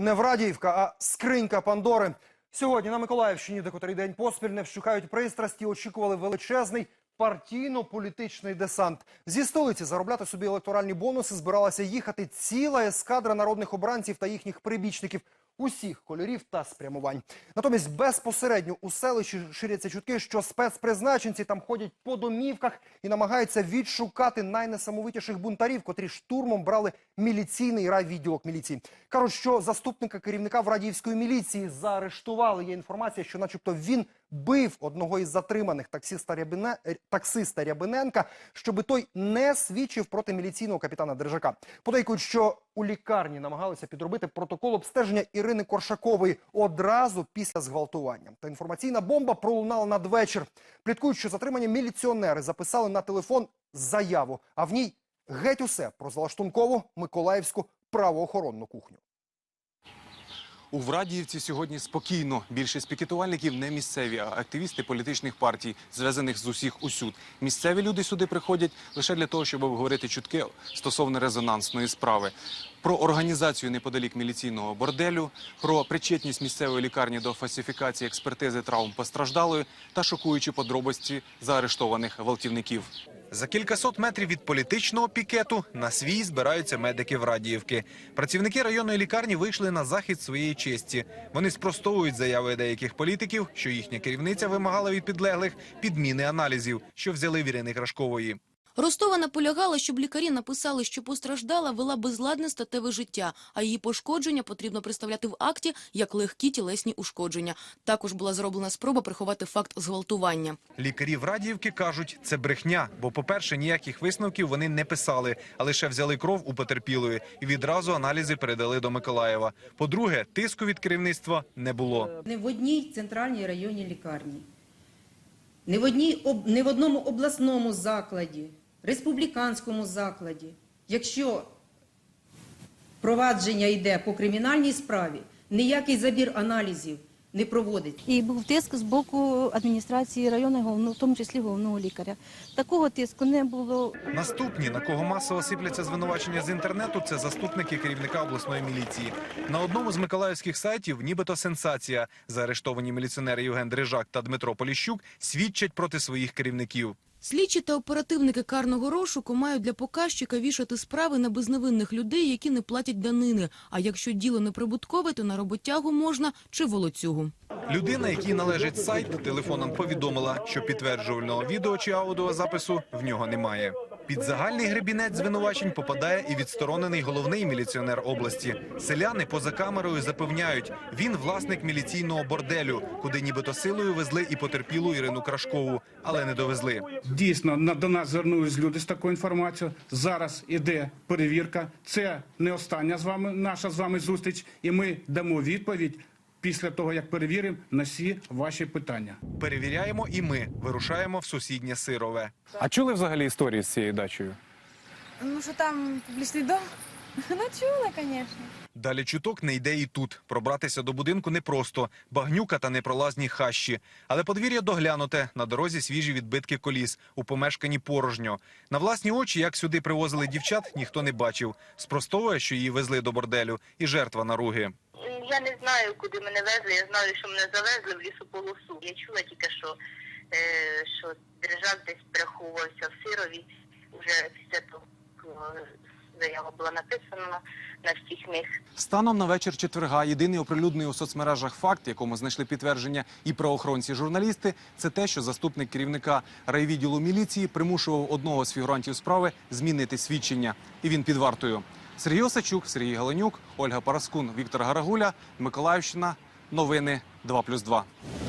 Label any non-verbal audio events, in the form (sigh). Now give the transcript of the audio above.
Не Врадіївка, а скринька Пандори. Сьогодні на Миколаївщині, де котрий день поспіль не вщухають пристрасті, очікували величезний партійно-політичний десант. Зі столиці заробляти собі електоральні бонуси збиралася їхати ціла ескадра народних обранців та їхніх прибічників усіх кольорів та спрямувань. Натомість безпосередньо у селищі ширяться чутки, що спецпризначенці там ходять по домівках і намагаються відшукати найнесамовитіших бунтарів, котрі штурмом брали міліційний райвідділок міліції. Кажуть, що заступника керівника Врадіївської міліції заарештували. Є інформація, що, начебто, він бив одного із затриманих таксиста, Рябине... е, таксиста Рябиненка, щоби той не свідчив проти міліційного капітана Держака. Подейкують, що у лікарні намагалися підробити протокол обстеження Ірини Коршакової одразу після зґвалтування. Та інформаційна бомба пролунала надвечір. Пліткують, що затримані міліціонери записали на телефон заяву, а в ній геть усе про залаштункову миколаївську правоохоронну кухню. У Врадіївці сьогодні спокійно. Більшість пікетувальників не місцеві, а активісти політичних партій, зв'язаних з усіх усюд. Місцеві люди сюди приходять лише для того, щоб обговорити чутки стосовно резонансної справи. Про організацію неподалік міліційного борделю, про причетність місцевої лікарні до фальсифікації експертизи травм постраждалої та шокуючі подробиці заарештованих гвалтівників. За кількасот метрів від політичного пікету на свій збираються медики Радіївки. Працівники районної лікарні вийшли на захист своєї честі. Вони спростовують заяви деяких політиків, що їхня керівниця вимагала від підлеглих підміни аналізів, що взяли Вірини Крашкової. Ростова наполягала, щоб лікарі написали, що постраждала вела безладне статеве життя, а її пошкодження потрібно представляти в акті як легкі тілесні ушкодження. Також була зроблена спроба приховати факт зґвалтування. Лікарі Врадіївки кажуть, це брехня, бо, по-перше, ніяких висновків вони не писали, а лише взяли кров у потерпілої і відразу аналізи передали до Миколаєва. По-друге, тиску від керівництва не було. Не в одній центральній районній лікарні, не в, одній, не в одному обласному закладі, республіканському закладі. Якщо провадження йде по кримінальній справі, ніякий забір аналізів не проводить. І був тиск з боку адміністрації району, головного, в тому числі головного лікаря. Такого тиску не було. Наступні, на кого масово сипляться звинувачення з інтернету, це заступники керівника обласної міліції. На одному з миколаївських сайтів, нібито сенсація. Заарештовані міліціонери Євген Дрижак та Дмитро Поліщук свідчать проти своїх керівників. Слідчі та оперативники карного розшуку мають для показчика вішати справи на безневинних людей, які не платять данини. А якщо діло неприбуткове, то на роботягу можна чи волоцюгу. Людина, якій належить сайт, телефоном повідомила, що підтверджувального відео чи аудіозапису в нього немає. Під загальний гребінець звинувачень попадає і відсторонений головний міліціонер області. Селяни поза камерою запевняють, він власник міліційного борделю, куди нібито силою везли і потерпілу Ірину Крашкову, але не довезли. Дійсно, до нас звернулись люди з такою інформацією. Зараз іде перевірка. Це не остання з вами наша з вами зустріч, і ми дамо відповідь після того, як перевіримо на всі ваші питання. Перевіряємо і ми вирушаємо в сусіднє Сирове. А чули взагалі історії з цією дачею? Ну, що там публічний дом? (laughs) Ну, чула, звісно. Далі чуток не йде і тут. Пробратися до будинку непросто. Багнюка та непролазні хащі. Але подвір'я доглянуте. На дорозі свіжі відбитки коліс. У помешканні порожньо. На власні очі, як сюди привозили дівчат, ніхто не бачив. Спростовує, що її везли до борделю. І жертва наруги. Я не знаю, куди мене везли. Я знаю, що мене завезли в лісополосу. Я чула тільки, що, е, що держак десь переховувався в Сирові. Вже після того е, заява була написана на, всіх них. Станом на вечір четверга єдиний оприлюднений у соцмережах факт, якому знайшли підтвердження і правоохоронці журналісти, це те, що заступник керівника райвідділу міліції примушував одного з фігурантів справи змінити свідчення, і він під вартою. Сергій Осачук, Сергій Галенюк, Ольга Параскун, Віктор Гарагуля, Миколаївщина. Новини 2+,2.